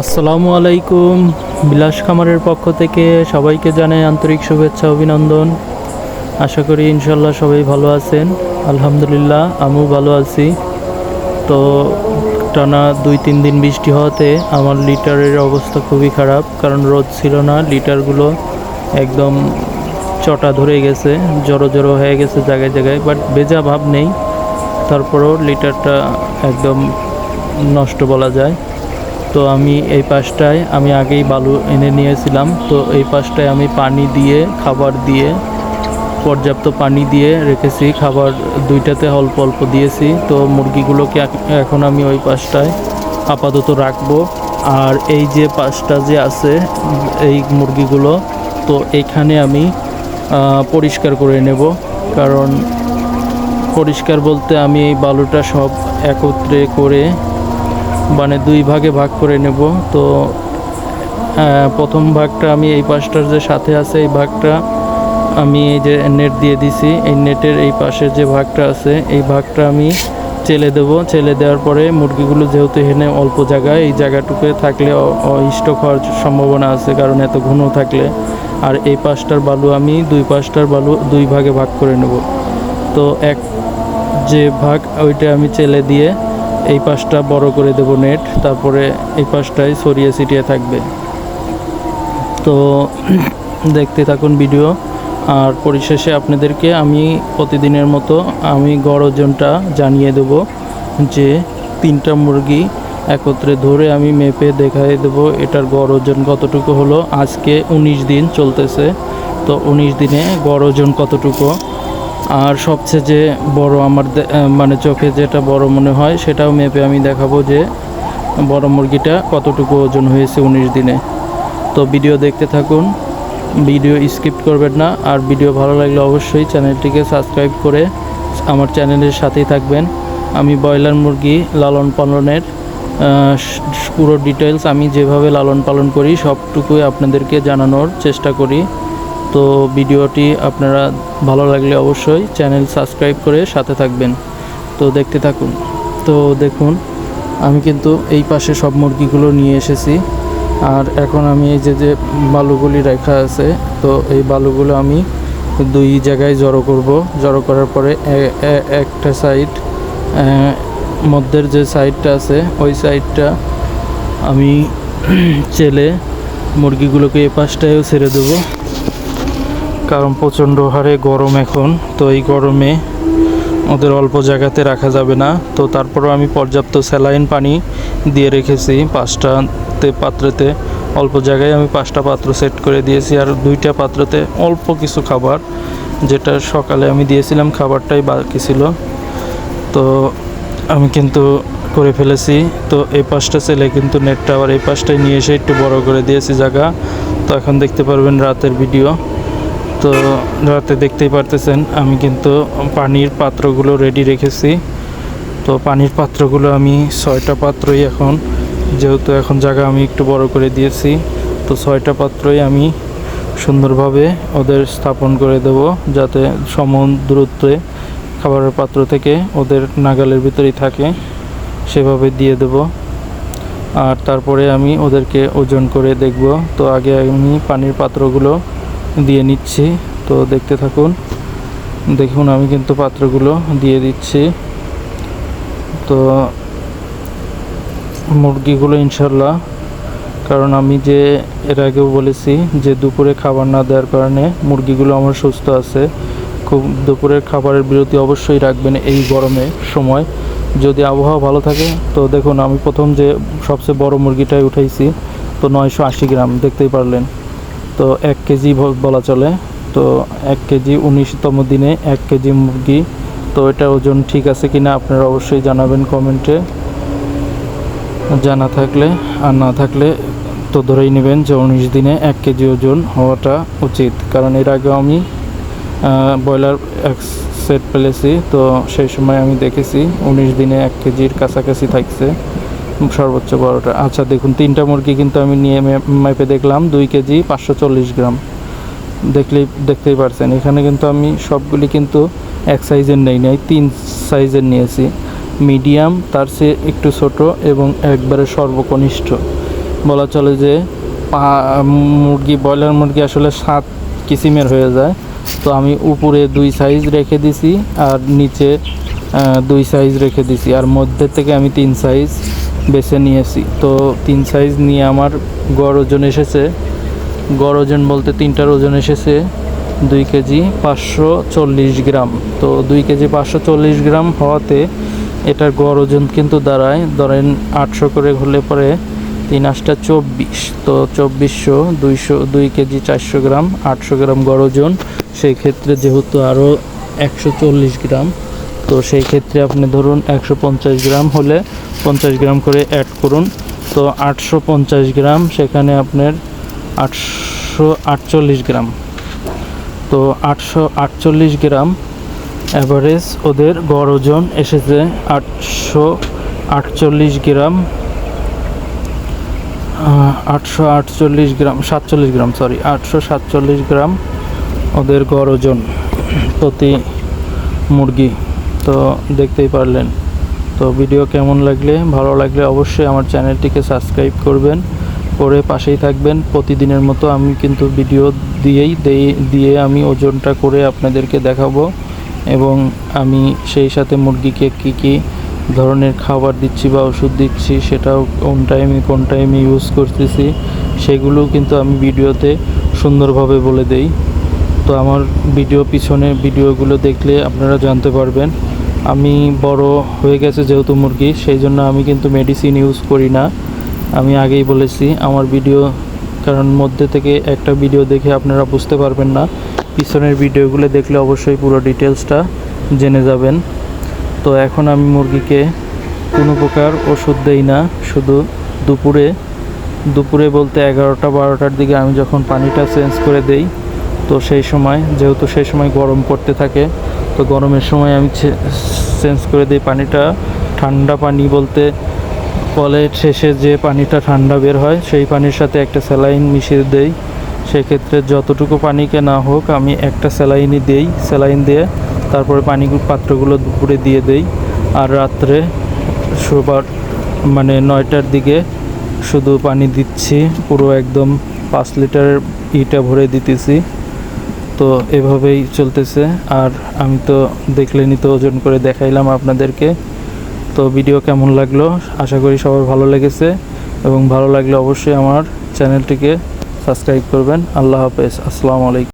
আসসালামু আলাইকুম। বিলাস খামারের পক্ষ থেকে সবাইকে জানাই আন্তরিক শুভেচ্ছা, অভিনন্দন। আশা করি ইনশাল্লাহ সবাই ভালো আছেন। আলহামদুলিল্লাহ, আমিও ভালো আছি। তো টানা দুই তিন দিন বৃষ্টি হওয়াতে আমার লিটারের অবস্থা খুবই খারাপ, কারণ রোদ ছিল না। লিটারগুলো একদম চটা ধরে গেছে, জড়ো জড়ো হয়ে গেছে জায়গায় জায়গায় বাট ভেজা ভাব নেই। তারপরেও লিটারটা একদম নষ্ট বলা যায়। তো আমি এই পাশটায়, আমি আগেই বালু এনে নিয়েছিলাম। তো এই পাশটায় আমি পানি দিয়ে, খাবার দিয়ে, পর্যাপ্ত পানি দিয়ে রেখেছি। খাবার দুইটাতে অল্প অল্প দিয়েছি। তো মুরগিগুলোকে এখন আমি ওই পাশটায় আপাতত রাখব। আর এই যে পাশটা যে আছে, এই মুরগিগুলো, তো এখানে আমি পরিষ্কার করে নেব। কারণ পরিষ্কার বলতে আমি এই বালুটা সব একত্রে করে মানে দুই ভাগে ভাগ করে নেব। তো প্রথম ভাগটা আমি এই পাশটার যে সাথে আছে, এই ভাগটা আমি এই যে নেট দিয়ে দিছি। এই নেটের এই পাশের যে ভাগটা আছে, এই ভাগটা আমি চেলে দেব। চেলে দেওয়ার পরে মুরগিগুলো যেহেতু এখানে অল্প জায়গায়, এই জায়গাটুকু থাকলে স্টক হওয়ার সম্ভাবনা আছে, কারণ এত ঘন থাকলে। আর এই পাশটার বালু আমি দুই পাশটার বালু দুই ভাগে ভাগ করে নেব। তো এক যে ভাগ, ওইটা আমি চেলে দিয়ে এই পাশটা বড় করে দেব নেট, তারপরে এই পাশটাই ছড়িয়ে ছিটিয়ে থাকবে। তো দেখতে থাকুন ভিডিও। আর পরিশেষে আপনাদেরকে আমি প্রতিদিনের মতো আমি গড় ওজনটা জানিয়ে দেব যে তিনটা মুরগি একত্রে ধরে আমি মেপে দেখাই দেব এটার গড় ওজন কতটুকু হলো। আজকে উনিশ দিন চলতেছে, তো উনিশ দিনে গড় ওজন কতটুকু? আর সবচেয়ে যে বড় আমার মানে চোখে যেটা বড় মনে হয়, সেটাও মেপে আমি দেখাবো যে বড় মুরগিটা কতটুকু ওজন হয়েছে উনিশ দিনে। তো ভিডিও দেখতে থাকুন, ভিডিও স্কিপ করবেন না, আর ভিডিও ভালো লাগলে অবশ্যই চ্যানেলটিকে সাবস্ক্রাইব করে আমার চ্যানেলের সাথেই থাকবেন। আমি ব্রয়লার মুরগি লালন পালনের পুরো ডিটেলস আমি যেভাবে লালন পালন করি, সবটুকুই আপনাদেরকে জানানোর চেষ্টা করি। তো ভিডিওটি আপনারা ভালো লাগলে অবশ্যই চ্যানেল সাবস্ক্রাইব করে সাথে থাকবেন। তো দেখতে থাকুন। তো দেখুন, আমি কিন্তু এই পাশে সব মুরগিগুলো নিয়ে এসেছি। আর এখন আমি এই যে যে বালুগুলি রাখা আছে, তো এই বালুগুলো আমি দুই জায়গায় জড়ো করব। জড়ো করার পরে একটা সাইড মধ্যের যে সাইডটা আছে, ওই সাইডটা আমি চেলে মুরগিগুলোকে এ পাশটায়ও ছেড়ে দেবো। কারণ প্রচণ্ড হারে গরম এখন, তো এই গরমে ওদের অল্প জায়গাতে রাখা যাবে না। তো তারপরও আমি পর্যাপ্ত স্যালাইন পানি দিয়ে রেখেছি, পাঁচটাতে পাত্রতে। অল্প জায়গায় আমি পাঁচটা পাত্র সেট করে দিয়েছি আর দুইটা পাত্রতে অল্প কিছু খাবার, যেটা সকালে আমি দিয়েছিলাম, খাবারটাই বাকি ছিল। তো আমি কিন্তু করে ফেলেছি। তো এই পাশটা ছেলে কিন্তু নেটটা আবার এই পাশটায় নিয়ে এসে একটু বড় করে দিয়েছি জায়গা। তো এখন দেখতে পারবেন রাতের ভিডিও। তো রাতে দেখতেই পারতেছেন, আমি কিন্তু পানির পাত্রগুলো রেডি রেখেছি। তো পানির পাত্রগুলো আমি ছয়টা পাত্রই এখন, যেহেতু এখন জায়গা আমি একটু বড় করে দিয়েছি, তো ছয়টা পাত্রই আমি সুন্দরভাবে ওদের স্থাপন করে দেব, যাতে সমান দূরত্বে খাবারের পাত্র থেকে ওদের নাগালের ভিতরেই থাকে, সেভাবে দিয়ে দেব। আর তারপরে আমি ওদেরকে ওজন করে দেখব। তো আগে আমি পানির পাত্রগুলো দিয়ে নিচ্ছি। তো দেখতে থাকুন। দেখুন, আমি কিন্তু পাত্রগুলো দিয়ে দিচ্ছি। তো মুরগিগুলো ইনশাল্লাহ কারণ আমি যে, এর আগেও বলেছি যে দুপুরে খাবার না দেওয়ার কারণে মুরগিগুলো আমার সুস্থ আছে। খুব দুপুরের খাবারের বিরতি অবশ্যই রাখবেন এই গরমে সময়। যদি আবহাওয়া ভালো থাকে, তো দেখুন, আমি প্রথম যে সবচেয়ে বড় মুরগিটাই উঠাইছি, তো নয়শো আশি গ্রাম, দেখতেই পারলেন। তো এক কেজি বলা চলে। তো এক কেজি উনিশতম দিনে এক কেজি মুরগি। তো এটা ওজন ঠিক আছে কি না আপনারা অবশ্যই জানাবেন কমেন্টে। জানা থাকলে আর না থাকলে তো ধরেই নেবেন যে উনিশ দিনে এক কেজি ওজন হওয়াটা উচিত। কারণ এর আগেও আমি ব্রয়লার এক সেট ফেলেছি। তো সেই সময় আমি দেখেছি উনিশ দিনে এক কেজির কাছাকাছি থাকছে। সর্বোচ্চ বড়টা আচ্ছা দেখুন, তিনটা মুরগি কিন্তু আমি নিয়ে মেপে দেখলাম, দুই কেজি, পাঁচশো চল্লিশ গ্রাম। দেখলেই দেখতেই পারছেন, এখানে কিন্তু আমি সবগুলি কিন্তু এক সাইজের নেই, নাই, তিন সাইজের নিয়েছি। মিডিয়াম, তার চেয়ে একটু ছোট এবং একবারে সর্বকনিষ্ঠ। বলা চলে যে মুরগি, ব্রয়লার মুরগি আসলে সাত কিসিমের হয়ে যায়। তো আমি উপরে দুই সাইজ রেখে দিছি আর নিচে দুই সাইজ রেখে দিছি। আর মধ্যে থেকে আমি তিন সাইজ বেছে নিয়েছি। তো তিন সাইজ নিয়ে আমার গড় ওজন এসেছে। গড় ওজন বলতে তিনটার ওজন এসেছে। দুই কেজি পাঁচশো চল্লিশ গ্রাম। তো দুই কেজি পাঁচশো চল্লিশ গ্রাম হওয়াতে এটার গড় ওজন কিন্তু দাঁড়ায়। ধরেন আটশো করে হলে পরে তিন আটটা চব্বিশ। তো চব্বিশশো, দুইশো, দুই কেজি চারশো গ্রাম, আটশো গ্রাম গড় ওজন। সেই ক্ষেত্রে যেহেতু আরও একশো চল্লিশ গ্রাম, তো সেই ক্ষেত্রে আপনি ধরুন একশো পঞ্চাশ গ্রাম হলে পঞ্চাশ গ্রাম করে অ্যাড করুন। তো আটশো পঞ্চাশ গ্রাম, সেখানে আপনার আটশো আটচল্লিশ গ্রাম। তো আটশো আটচল্লিশ গ্রাম অ্যাভারেজ ওদের গড় ওজন এসেছে আটশো আটচল্লিশ গ্রাম। আটশো আটচল্লিশ গ্রাম, সাতচল্লিশ গ্রাম সরি আটশো সাতচল্লিশ গ্রাম ওদের গড় ওজন প্রতি মুরগি। তো দেখতেই পারলেন। তো ভিডিও কেমন লাগলে? ভালো লাগলে অবশ্যই আমার চ্যানেলটিকে সাবস্ক্রাইব করবেন। করে পাশেই থাকবেন। প্রতিদিনের মতো আমি কিন্তু ভিডিও দিয়েই দিয়ে আমি ওজনটা করে আপনাদেরকে দেখাবো। এবং আমি সেই সাথে মুরগিকে কী কী ধরনের খাবার দিচ্ছি বা ওষুধ দিচ্ছি সেটাও কোন টাইমে কোন টাইমে ইউজ করতেছি সেগুলো কিন্তু আমি ভিডিওতে সুন্দরভাবে বলে দেই। তো আমার ভিডিও পিছনে ভিডিওগুলো দেখলে আপনারা জানতে পারবেন। আমি বড় হয়ে গেছে যেহেতু মুরগি, সেই জন্য আমি কিন্তু মেডিসিন ইউজ করি না। আমি আগেই বলেছি, আমার ভিডিও কারণ মধ্যে থেকে একটা ভিডিও দেখে আপনারা বুঝতে পারবেন না। পিছনের ভিডিওগুলো দেখলে অবশ্যই পুরো ডিটেলসটা জেনে যাবেন। তো এখন আমি মুরগিকে কোনো প্রকার ওষুধ দেই না, শুধু দুপুরে দুপুরে বলতে এগারোটা, বারোটার দিকে আমি যখন পানিটা চেঞ্জ করে দেই, তো সেই সময়, যেহেতু সেই সময় গরম পড়তে থাকে তো গরমের সময় আমি চেঞ্জ করে দিই পানিটা। ঠান্ডা পানি বলতে কলের শেষে যে পানিটা ঠান্ডা বের হয়, সেই পানির সাথে একটা স্যালাইন মিশিয়ে দেই। সেক্ষেত্রে যতটুকু পানিকে না হোক, আমি একটা স্যালাইনই দেই, স্যালাইন দিয়ে তারপরে পানি পাত্রগুলো দুপুরে দিয়ে দেই। আর রাত্রে শোবার মানে নয়টার দিকে শুধু পানি দিচ্ছি, পুরো একদম পাঁচ লিটার ইটা ভরে দিতেছি। তো এভাবেই চলতেছে। আর আমি তো দেখলেনই তো ওজন করে দেখাইলাম আপনাদেরকে। তো ভিডিও কেমন লাগল? আশা করি সবার ভালো লেগেছে। এবং ভালো লাগলে অবশ্যই আমার চ্যানেলটিকে সাবস্ক্রাইব করবেন। আল্লাহ হাফেজ। আসসালামু আলাইকুম।